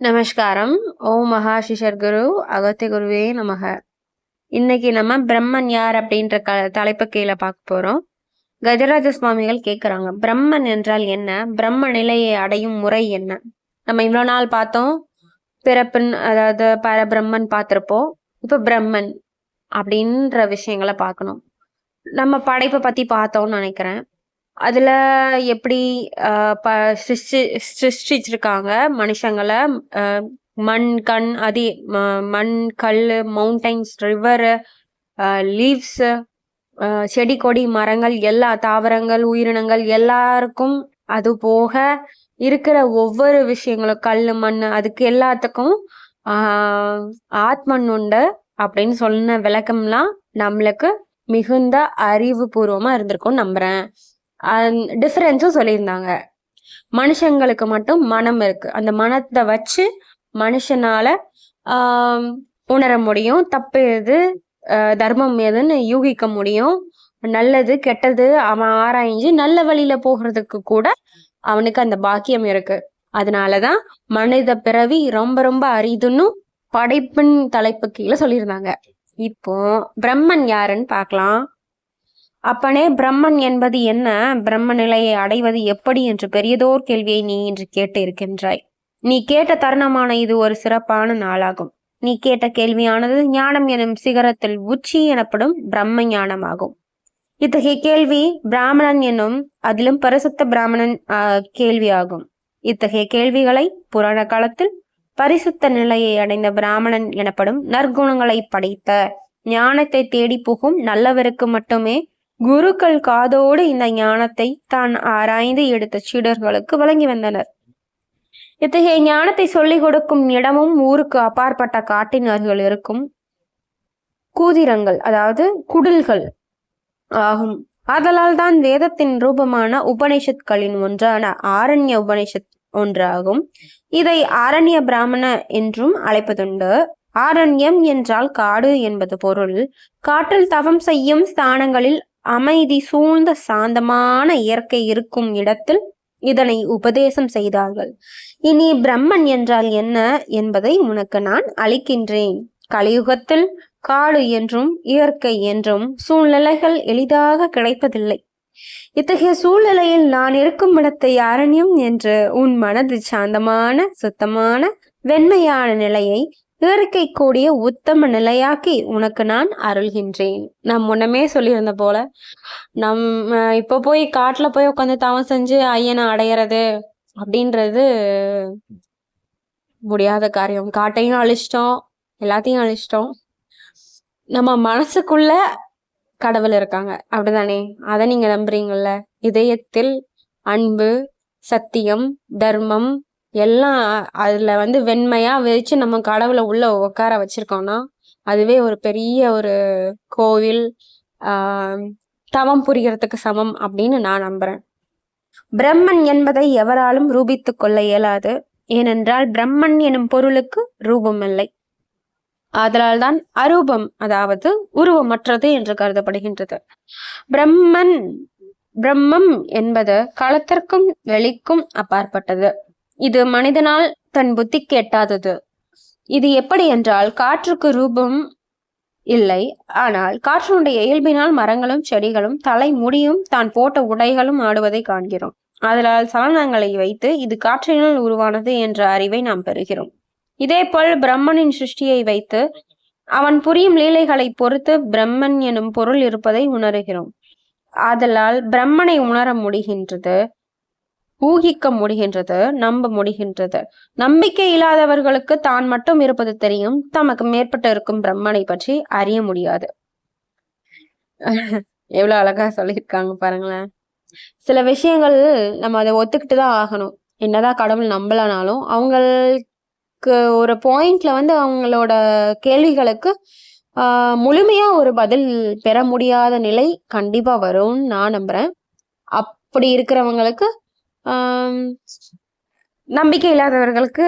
நமஸ்காரம். ஓம் மகா சிஷர் குரு அகத்திய குருவே நமக. இன்னைக்கு நம்ம பிரம்மன் யார் அப்படின்ற க தலைப்பு கீழே பார்க்க போறோம். கஜராஜ சுவாமிகள் கேட்குறாங்க பிரம்மன் என்றால் என்ன? பிரம்ம நிலையை அடையும் முறை என்ன? நம்ம இவ்வளோ நாள் பார்த்தோம். பிறப்பின் அதாவது பரபிரம்மன் பார்த்துருப்போம். இப்போ பிரம்மன் அப்படின்ற விஷயங்களை பார்க்கணும். நம்ம படைப்பை பற்றி பார்த்தோம்னு நினைக்கிறேன். அதில் எப்படி ப சிருஷ்டி சிருஷ்டிச்சிருக்காங்க மனுஷங்களை மண் கண் அது ம- மண் கல் மவுண்டைன்ஸ் ரிவரு லீவ்ஸு செடி கொடி மரங்கள் எல்லா தாவரங்கள் உயிரினங்கள் எல்லாருக்கும் அது போக இருக்கிற ஒவ்வொரு விஷயங்களும் கல் மண் அதுக்கு எல்லாத்துக்கும் ஆத்மன் உண்டு அப்படின்னு சொன்ன விளக்கம்லாம் நம்மளுக்கு மிகுந்த அறிவுபூர்வமாக இருந்திருக்கும் நம்புறேன். டிஃப்ரென்ஸும் சொல்லியிருந்தாங்க. மனுஷங்களுக்கு மட்டும் மனம் இருக்கு. அந்த மனத்தை வச்சு மனுஷனால உணர முடியும். தப்பு எது தர்மம் எதுன்னு யூகிக்க முடியும். நல்லது கெட்டது அவன் ஆராய்ஞ்சு நல்ல வழியில போகிறதுக்கு கூட அவனுக்கு அந்த பாக்கியம் இருக்கு. அதனாலதான் மனித பிறவி ரொம்ப ரொம்ப அரிதுன்னு படைப்பின் தலைப்பு கீழே சொல்லியிருந்தாங்க. இப்போ பிரம்மன் யாருன்னு பார்க்கலாம். அப்பனே பிரம்மன் என்பது என்ன? பிரம்ம நிலையை அடைவது எப்படி என்று பெரியதோர் கேள்வியை நீ இன்று கேட்டு இருக்கின்றாய். நீ கேட்ட தருணமான இது ஒரு சிறப்பான நாளாகும். நீ கேட்ட கேள்வியானது ஞானம் எனும் சிகரத்தில் உச்சி எனப்படும் பிரம்ம ஞானமாகும். இத்தகைய கேள்வி பிராமணன் என்னும் அதிலும் பரிசுத்த பிராமணன் கேள்வியாகும். இத்தகைய கேள்விகளை புராண காலத்தில் பரிசுத்த நிலையை அடைந்த பிராமணன் எனப்படும் நற்குணங்களை படைத்த ஞானத்தை தேடி புகும் நல்லவருக்கு மட்டுமே குருக்கள் காதோடு இந்த ஞானத்தை தான் ஆராய்ந்து எடுத்த சீடர்களுக்கு வழங்கி வந்தனர். இத்தகைய ஞானத்தை சொல்லிக் கொடுக்கும் இடமும் ஊருக்கு அப்பாற்பட்ட காட்டின் அருகில் இருக்கும் கூதிரங்கள் அதாவது குடில்கள் ஆகும். ஆதலால் தான் வேதத்தின் ரூபமான உபனிஷத்களின் ஒன்றான ஆரண்ய உபனிஷத் ஒன்றாகும். இதை ஆரண்ய பிராமண என்றும் அழைப்பதுண்டு. ஆரண்யம் என்றால் காடு என்பது பொருள். காட்டில் தவம் செய்யும் ஸ்தானங்களில் அமைதி சூழ்ந்த சாந்தமான இயற்கை இருக்கும் இடத்தில் இதனை உபதேசம் செய்தார்கள். இனி பிரம்மன் என்றால் என்ன என்பதை உனக்கு நான் அளிக்கின்றேன். கலியுகத்தில் காடு என்றும் இயற்கை என்றும் சூழ்நிலைகள் எளிதாக கிடைப்பதில்லை. இத்தகைய சூழ்நிலையில் நான் இருக்கும் இடத்தை அரண்யம் என்று உன் மனது சாந்தமான சுத்தமான வெண்மையான நிலையை இயற்கை கூடிய உத்தம நிலையாக்கி உனக்கு நான் அருள்கின்றேன். நான் முன்னமே சொல்லியிருந்த போல நம்ம இப்போ போய் காட்டுல போய் உட்காந்து தவம் செஞ்சு ஐயனை அடையிறது அப்படின்றது முடியாத காரியம். காட்டையும் அழிச்சிட்டோம் எல்லாத்தையும் அழிச்சிட்டோம். நம்ம மனசுக்குள்ள கடவுள் இருக்காங்க. அப்படிதானே அதை நீங்க நம்புறீங்கல்ல? இதயத்தில் அன்பு சத்தியம் தர்மம் எல்லாம் அதில் வந்து வெண்மையாக வச்சு நம்ம கடவுளை உள்ள உட்கார வச்சுருக்கோன்னா அதுவே ஒரு பெரிய ஒரு கோவில் தவம் புரிகிறதுக்கு சமம் அப்படின்னு நான் நம்புறேன். பிரம்மன் என்பதை எவராலும் ரூபித்து கொள்ள இயலாது. ஏனென்றால் பிரம்மன் எனும் பொருளுக்கு ரூபம் இல்லை. அதனால்தான் அரூபம் அதாவது உருவமற்றது என்று கருதப்படுகின்றது. பிரம்மன் பிரம்மம் என்பது களத்திற்கும் வெளிக்கும் அப்பாற்பட்டது. இது மனிதனால் தன் புத்தி கேட்டாதது. இது எப்படி என்றால் காற்றுக்கு ரூபம் இல்லை. ஆனால் காற்றினுடைய இயல்பினால் மரங்களும் செடிகளும் தலை முடியும். தான் போட்ட உடைகளும் ஆடுவதை காண்கிறோம். அதனால் சலனங்களை வைத்து இது காற்றினால் உருவானது என்ற அறிவை நாம் பெறுகிறோம். இதேபோல் பிரம்மனின் சிருஷ்டியை வைத்து அவன் புரியும் லீலைகளை பொறுத்து பிரம்மன் எனும் பொருள் இருப்பதை உணர்கிறோம். ஆதலால் பிரம்மனை உணர முடிகின்றது. ஊகிக்க முடிகின்றது நம்ப முடிகின்றது. நம்பிக்கை இல்லாதவர்களுக்கு தான் மட்டும் இருப்பது தெரியும். தமக்கு மேற்பட்டு இருக்கும் பிரம்மனை பற்றி அறிய முடியாது. எவ்வளவு அழகா சொல்லியிருக்காங்க பாருங்களேன். சில விஷயங்கள் நம்ம அதை ஒத்துக்கிட்டு தான் ஆகணும். என்னதான் கடவுள் நம்பலனாலும் அவங்களுக்கு ஒரு பாயிண்ட்ல வந்து அவங்களோட கேள்விகளுக்கு முழுமையா ஒரு பதில் பெற முடியாத நிலை கண்டிப்பா வரும்னு நான் நம்புறேன். அப்படி இருக்கிறவங்களுக்கு நம்பிக்கை இல்லாதவர்களுக்கு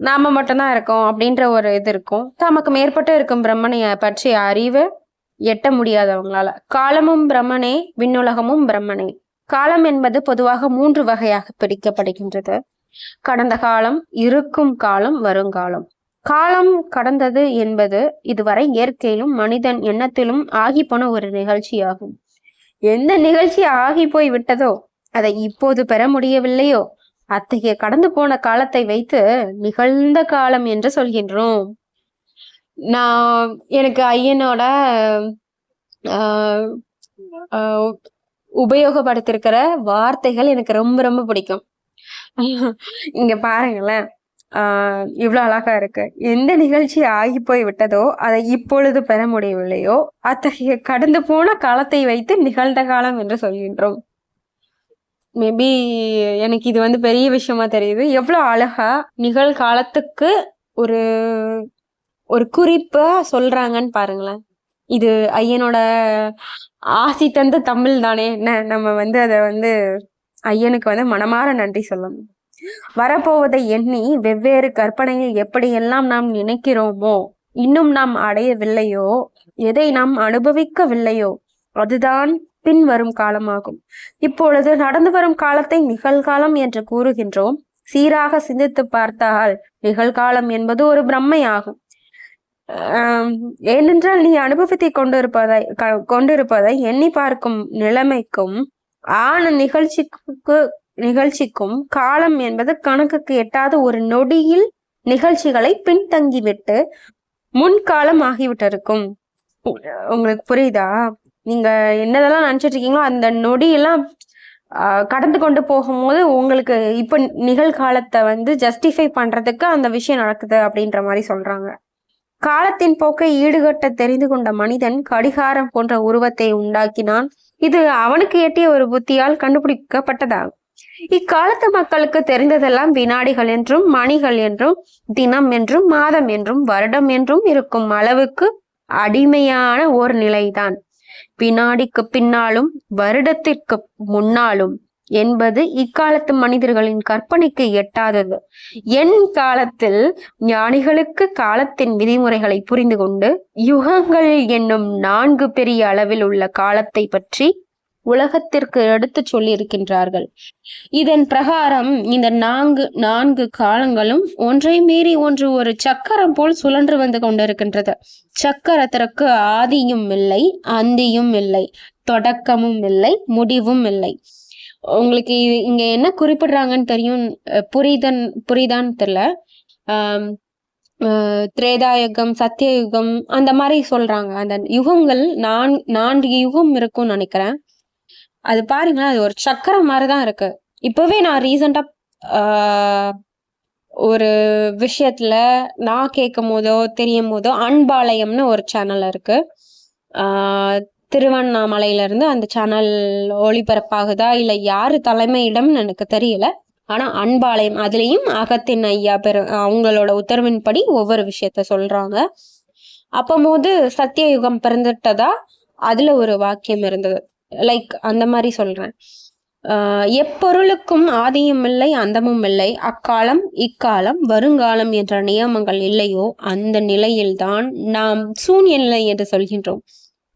நாம மட்டும்தான் இருக்கோம் அப்படின்ற ஒரு இது இருக்கும். தமக்கு மேற்பட்டு இருக்கும் பிரம்மனை பற்றிய அறிவு எட்ட முடியாதவங்களால காலமும் பிரம்மனே விண்ணுலகமும் பிரம்மனே. காலம் என்பது பொதுவாக மூன்று வகையாக பிரிக்கப்படுகின்றது. கடந்த காலம் இருக்கும் காலம் வருங்காலம். காலம் கடந்தது என்பது இதுவரை இயற்கையிலும் மனிதன் எண்ணத்திலும் ஆகி போன ஒரு நிகழ்ச்சியாகும். எந்த நிகழ்ச்சி ஆகி போய் விட்டதோ அதை இப்போது பெற முடியவில்லையோ? அத்தகைய கடந்து போன காலத்தை வைத்து நிகழ்ந்த காலம் என்று சொல்கின்றோம். நான் எனக்கு ஐயனோட உபயோகப்படுத்திருக்கிற வார்த்தைகள் எனக்கு ரொம்ப ரொம்ப பிடிக்கும். இங்க பாருங்களேன். ஆஹ் இவ்வளவு அழகா இருக்கு. எந்த நிகழ்ச்சி ஆகி போய் விட்டதோ அதை இப்பொழுது பெற முடியவில்லையோ அத்தகைய கடந்து போன காலத்தை வைத்து நிகழ்ந்த காலம் என்று சொல்கின்றோம். மேபி எனக்கு இது வந்து பெரிய விஷயமா தெரியுது. எவ்வளோ அழகா நிகழ்காலத்துக்கு ஒரு ஒரு குறிப்பா சொல்றாங்கன்னு பாருங்களேன். இது ஐயனோட ஆசி தந்த தமிழ் தானே. என்ன நம்ம வந்து அதை வந்து ஐயனுக்கு வந்து மனமாற நன்றி சொல்லணும். வரப்போவதை எண்ணி வெவ்வேறு கற்பனையில் எப்படியெல்லாம் நாம் நினைக்கிறோமோ இன்னும் நாம் அடையவில்லையோ எதை நாம் அனுபவிக்கவில்லையோ அதுதான் பின்வரும் காலமாகும். இப்பொழுது நடந்து வரும் காலத்தை நிகழ்காலம் என்று கூறுகின்றோம். சீராக சிந்தித்து பார்த்தால் நிகழ்காலம் என்பது ஒரு பிரம்மையாகும். ஏனென்றால் நீ அனுபவத்தை கொண்டிருப்பதை கொண்டிருப்பதை எண்ணி பார்க்கும் நிலைமைக்கும் ஆன நிகழ்ச்சிக்கு நிகழ்ச்சிக்கும் காலம் என்பது கணக்குக்கு எட்டாத ஒரு நொடியில் நிகழ்ச்சிகளை பின்தங்கிவிட்டு முன்காலம் ஆகிவிட்டிருக்கும். உங்களுக்கு புரியுதா? நீங்க என்னதெல்லாம் நினைச்சிட்டு இருக்கீங்களோ அந்த நொடியெல்லாம் கடந்து கொண்டு போகும்போது உங்களுக்கு இப்ப நிகழ்காலத்தை வந்து ஜஸ்டிஃபை பண்றதுக்கு அந்த விஷயம் நடக்குது அப்படின்ற மாதிரி சொல்றாங்க. காலத்தின் போக்கை ஈடுகட்ட தெரிந்து கொண்ட மனிதன் கடிகாரம் போன்ற உருவத்தை உண்டாக்கினான். இது அவனுக்கு எட்டிய ஒரு புத்தியால் கண்டுபிடிக்கப்பட்டதாகும். இக்காலத்து மக்களுக்கு தெரிந்ததெல்லாம் வினாடிகள் என்றும் மணிகள் என்றும் தினம் என்றும் மாதம் என்றும் வருடம் என்றும் இருக்கும் அளவுக்கு அடிமையான ஒரு நிலைதான். வினாடிக்கு பின்னாலும் வருடத்திற்கு முன்னாலும் என்பது இக்காலத்து மனிதர்களின் கற்பனைக்கு எட்டாதது. என் காலத்தில் ஞானிகளுக்கு காலத்தின் விதிமுறைகளை புரிந்து கொண்டு யுகங்கள் என்னும் நான்கு பெரிய அளவில் உள்ள காலத்தை பற்றி உலகத்திற்கு எடுத்துச் சொல்லியிருக்கின்றார்கள். இதன் பிரகாரம் இந்த நான்கு நான்கு காலங்களும் ஒன்றை மீறி ஒன்று ஒரு சக்கரம் போல் சுழன்று வந்து கொண்டிருக்கின்றது. சக்கரத்திற்கு ஆதியும் இல்லை அந்தியும் இல்லை தொடக்கமும் இல்லை முடிவும் இல்லை. உங்களுக்கு இது இங்க என்ன குறிப்பிடுறாங்கன்னு தெரியும் புரிதன் புரிதான்னு தெரியல திரேதாயுகம் சத்தியயுகம் அந்த மாதிரி சொல்றாங்க. அந்த யுகங்கள் நான் நான்கு யுகம் இருக்கும்னு நினைக்கிறேன். அது பாருங்களேன் அது ஒரு சக்கரம் மாதிரி தான் இருக்கு. இப்போவே நான் ரீசண்டாக ஒரு விஷயத்துல நான் கேட்கும் போதோ தெரியும் போதோ அன்பாளையம்னு ஒரு சேனல் இருக்கு. திருவண்ணாமலையிலேருந்து அந்த சேனல் ஒளிபரப்பாகுதா இல்லை யார் தலைமையிடம்னு எனக்கு தெரியல. ஆனால் அன்பாளையம் அதுலேயும் அகத்தின் ஐயா பெரு அவங்களோட உத்தரவின்படி ஒவ்வொரு விஷயத்த சொல்றாங்க. அப்போது சத்தியயுகம் பிறந்துட்டதா அதில் ஒரு வாக்கியம் இருந்தது. லைக் அந்த மாதிரி சொல்றேன். எப்பொருளுக்கும் ஆதியும் இல்லை அந்தமும் இல்லை. அக்காலம் இக்காலம் வருங்காலம் என்ற நியமங்கள் இல்லையோ அந்த நிலையில்தான் நாம் சூன்ய நிலை என்று சொல்கின்றோம்.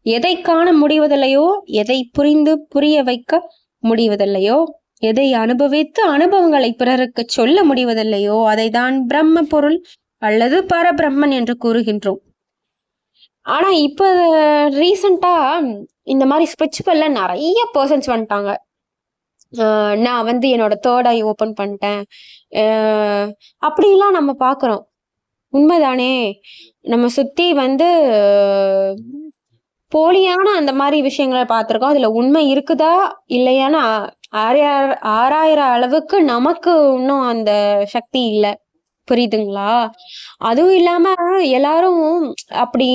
எதை காண முடிவதில்லையோ எதை புரிந்து புரிய வைக்க முடிவதில்லையோ எதை அனுபவித்து அனுபவங்களை பிறருக்கு சொல்ல முடிவதில்லையோ அதை தான் பிரம்ம பொருள் அல்லது பரபிரம்மன் என்று கூறுகின்றோம். ஆனா இப்ப ரீசண்டா இந்த மாதிரி ஸ்பிரிச்சுவல்ல நிறைய பர்சன்ஸ் வந்துட்டாங்க. நான் வந்து என்னோட தேர்ட் ஐ ஓப்பன் பண்ணிட்டேன். அப்படிலாம் நம்ம பார்க்குறோம். உண்மைதானே? நம்ம சுற்றி வந்து போலியான அந்த மாதிரி விஷயங்களை பார்த்துருக்கோம். அதில் உண்மை இருக்குதா இல்லையான்னு ஆறாயிர ஆறாயிரம் அளவுக்கு நமக்கு இன்னும் அந்த சக்தி இல்லை. புரியுதுங்களா? அதுவும் இல்லாம எல்லாரும் அப்படி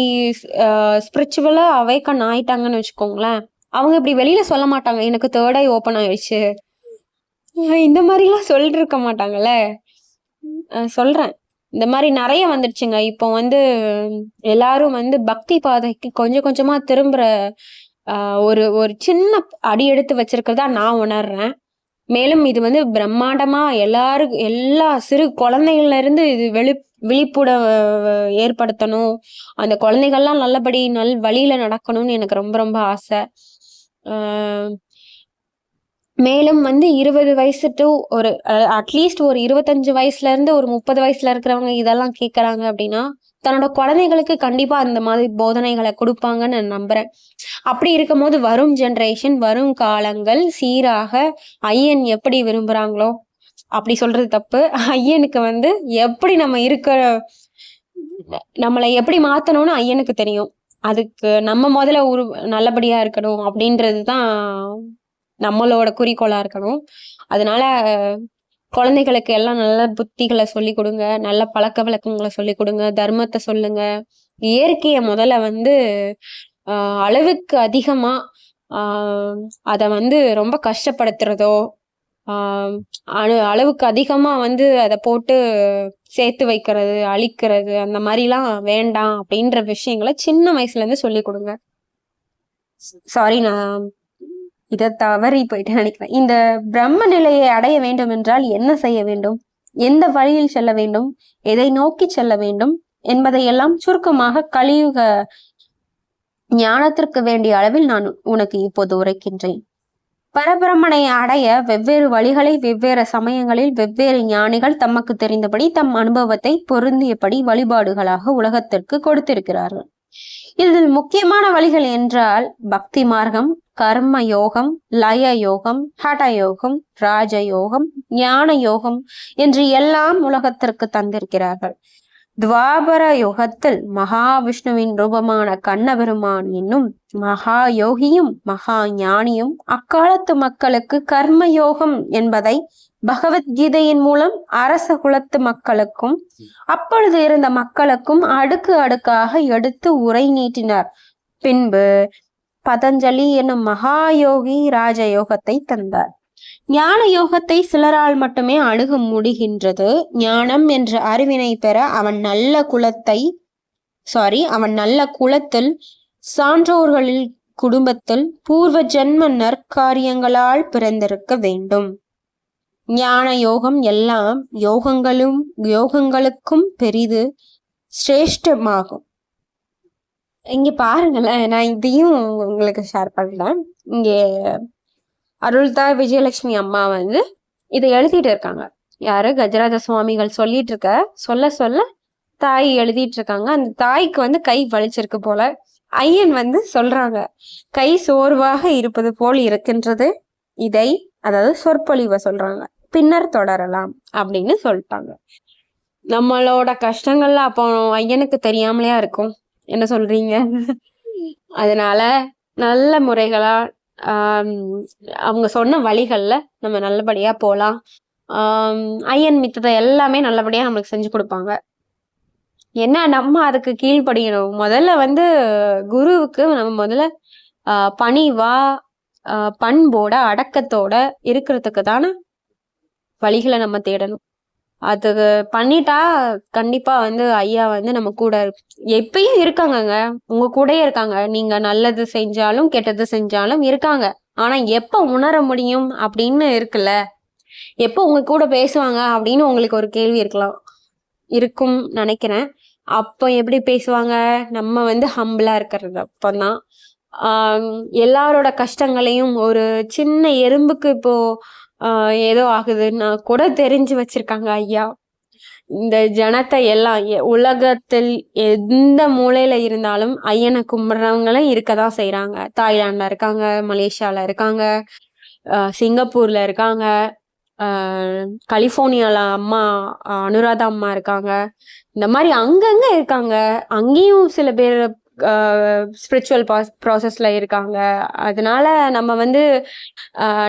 ஸ்பிரிச்சுவலா அவைக்கன் ஆயிட்டாங்கன்னு வச்சுக்கோங்களேன். அவங்க இப்படி வெளியில சொல்ல மாட்டாங்க. எனக்கு தேர்ட் ஐ ஓப்பன் ஆயிடுச்சு. இந்த மாதிரிலாம் சொல்லிட்டு இருக்க மாட்டாங்கல்ல சொல்றேன். இந்த மாதிரி நிறைய வந்துடுச்சுங்க இப்போ வந்து எல்லாரும் வந்து பக்தி பாதைக்கு கொஞ்சம் கொஞ்சமா திரும்புற ஒரு ஒரு சின்ன அடி எடுத்து வச்சிருக்கிறதா நான் உணர்றேன். மேலும் இது வந்து பிரம்மாண்டமாக எல்லாரும் எல்லா சிறு குழந்தைகள்ல இருந்து இது வெளி விழிப்புட ஏற்படுத்தணும். அந்த குழந்தைகள்லாம் நல்லபடி நல் வழியில் நடக்கணும்னு எனக்கு ரொம்ப ரொம்ப ஆசை. மேலும் வந்து இருபது வயசு டு ஒரு அட்லீஸ்ட் ஒரு இருபத்தஞ்சு வயசுல இருந்து ஒரு முப்பது வயசுல இருக்கிறவங்க இதெல்லாம் கேட்கறாங்க அப்படின்னா தன்னோட குழந்தைகளுக்கு கண்டிப்பா இந்த மாதிரி போதனைகளை கொடுப்பாங்கன்னு நான் நம்புறேன். அப்படி இருக்கும்போது வரும் ஜென்ரேஷன் வரும் காலங்கள் சீராக ஐயன் எப்படி விரும்புறாங்களோ? அப்படி சொல்றது தப்பு. ஐயனுக்கு வந்து எப்படி நம்ம இருக்க நம்மளை எப்படி மாத்தணும்னு ஐயனுக்கு தெரியும். அதுக்கு நம்ம முதல்ல உரு நல்லபடியா இருக்கணும் அப்படின்றது தான் நம்மளோட குறிக்கோளா இருக்கணும். அதனால குழந்தைகளுக்கு எல்லாம் நல்ல புத்திகளை சொல்லி கொடுங்க நல்ல பழக்க வழக்கங்களை சொல்லி கொடுங்க தர்மத்தை சொல்லுங்க. இயற்கையை முதல்ல வந்து அளவுக்கு அதிகமா ஆஹ் அதை வந்து ரொம்ப கஷ்டப்படுத்துறதோ அணு அளவுக்கு அதிகமா வந்து அதை போட்டு சேர்த்து வைக்கிறது அழிக்கிறது அந்த மாதிரிலாம் வேண்டாம் அப்படின்ற விஷயங்களை சின்ன வயசுல இருந்து சொல்லி கொடுங்க. சாரி நான் இதை தவறி போயிட்டு நினைக்கிறேன். இந்த பிரம்ம நிலையை அடைய வேண்டும் என்றால் என்ன செய்ய வேண்டும்? எந்த வழியில் செல்ல வேண்டும்? எதை நோக்கி செல்ல வேண்டும்? என்பதையெல்லாம் சுருக்கமாக கலியுக ஞானத்திற்கு வேண்டிய அளவில் நான் உனக்கு இப்போது உரைக்கின்றேன். பரபிரமனை அடைய வெவ்வேறு வழிகளை வெவ்வேறு சமயங்களில் வெவ்வேறு ஞானிகள் தமக்கு தெரிந்தபடி தம் அனுபவத்தை பொருந்தியபடி வழிபாடுகளாக உலகத்திற்கு கொடுத்திருக்கிறார்கள். இதில் முக்கியமான வழிகள் என்றால் பக்தி மார்க்கம் கர்ம யோகம் லய யோகம் ஹட யோகம் ராஜ யோகம் ஞான யோகம் என்று எல்லாம் உலகத்திற்கு தந்திருக்கிறார்கள். துவாபர யுகத்தில் மகாவிஷ்ணுவின் ரூபமான கண்ணபெருமான் என்னும் மகா யோகியும் மகா ஞானியும் அக்காலத்து மக்களுக்கு கர்ம யோகம் என்பதை பகவத்கீதையின் மூலம் அரச குலத்து மக்களுக்கும் அப்பொழுது இருந்த மக்களுக்கும் அடுக்கு அடுக்காக எடுத்து உரை நீட்டினார். பின்பு பதஞ்சலி என்னும் மகாயோகி ராஜயோகத்தை தந்தார். ஞான யோகத்தை சிலரால் மட்டுமே அணுக முடிகின்றது. ஞானம் என்ற அறிவினை பெற அவன் நல்ல குலத்தை சாரி அவன் நல்ல குலத்தில் சான்றோர்களில் குடும்பத்தில் பூர்வ ஜென்ம நற்காரியங்களால் பிறந்திருக்க வேண்டும். ஞான யோகம் எல்லாம் யோகங்களும் யோகங்களுக்கும் பெரிது சிரேஷ்டமாகும். இங்கே பாருங்களேன் நான் இதையும் உங்களுக்கு ஷேர் பண்ணுறேன் இங்கே அருள்தாய் விஜயலட்சுமி அம்மா வந்து இதை எழுதிட்டு இருக்காங்க. யாரு? கஜராஜ சுவாமிகள் சொல்லிட்டு இருக்க சொல்ல சொல்ல தாய் எழுதிட்டு இருக்காங்க. அந்த தாய்க்கு வந்து கை வலிச்சிருக்கு போல. ஐயன் வந்து சொல்றாங்க கை சோர்வாக இருப்பது போல் இருக்கின்றது. இதை அதாவது சொற்பொழிவை சொல்றாங்க. பின்னர் தொடரலாம் அப்படின்னு சொல்லிட்டாங்க. நம்மளோட கஷ்டங்கள்ல அப்போ ஐயனுக்கு தெரியாமலையா இருக்கும்? என்ன சொல்றீங்க? அதனால நல்ல முறைகளா அவங்க சொன்ன வழிகள்ல நம்ம நல்லபடியா போகலாம் ஐயன் மித்ததை எல்லாமே நல்லபடியாக நம்மளுக்கு செஞ்சு கொடுப்பாங்க. என்ன நம்ம அதுக்கு கீழ்ப்படியணும்? முதல்ல வந்து குருவுக்கு நம்ம முதல்ல பணிவா பண்போட அடக்கத்தோட இருக்கிறதுக்கு தானே வழிகளை நம்ம தேடணும். அது பண்ணிட்டா கண்டிப்பா வந்து ஐயா வந்து நம்ம கூட எப்பயும் இருக்காங்கங்க. உங்க கூடயே இருக்காங்க. நீங்க நல்லது செஞ்சாலும் கெட்டது செஞ்சாலும் இருக்காங்க. ஆனா எப்ப உணர முடியும் அப்படின்னு இருக்குல்ல? எப்போ உங்க கூட பேசுவாங்க அப்படின்னு உங்களுக்கு ஒரு கேள்வி இருக்கலாம். இருக்கும் நினைக்கிறேன். அப்போ எப்படி பேசுவாங்க? நம்ம வந்து ஹம்பிளா இருக்கிறது அப்பதான் எல்லாரோட கஷ்டங்களையும் ஒரு சின்ன எறும்புக்கு இப்போ ஏதோ ஆகுதுன்னா கூட தெரிஞ்சு வச்சிருக்காங்க ஐயா. இந்த ஜனத்தை எல்லாம் உலகத்தில் எந்த மூலையில இருந்தாலும் ஐயனை கும்பிட்றவங்களும் இருக்கதான் செய்யறாங்க தாய்லாண்ட்ல இருக்காங்க மலேசியால இருக்காங்க சிங்கப்பூர்ல இருக்காங்க கலிபோர்னியால அம்மா அனுராதா அம்மா இருக்காங்க. இந்த மாதிரி அங்கங்க இருக்காங்க. அங்கேயும் சில பேர் ஸ்பிரிச்சுவல் ப்ராசஸ்ல இருக்காங்க. அதனால நம்ம வந்து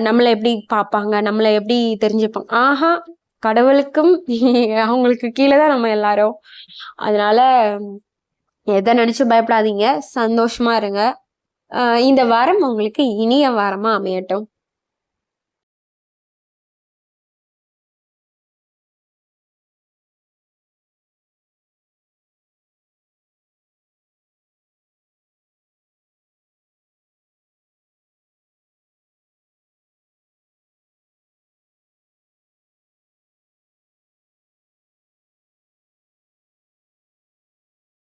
நம்மளை எப்படி பார்ப்பாங்க நம்மளை எப்படி தெரிஞ்சுப்பாங்க ஆஹா கடவுளுக்கும் அவங்களுக்கு கீழே தான் நம்ம எல்லாரும். அதனால எதை நினைச்சு பயப்படாதீங்க. சந்தோஷமா இருங்க. இந்த வாரம் உங்களுக்கு இனிய வாரமா அமையட்டும்.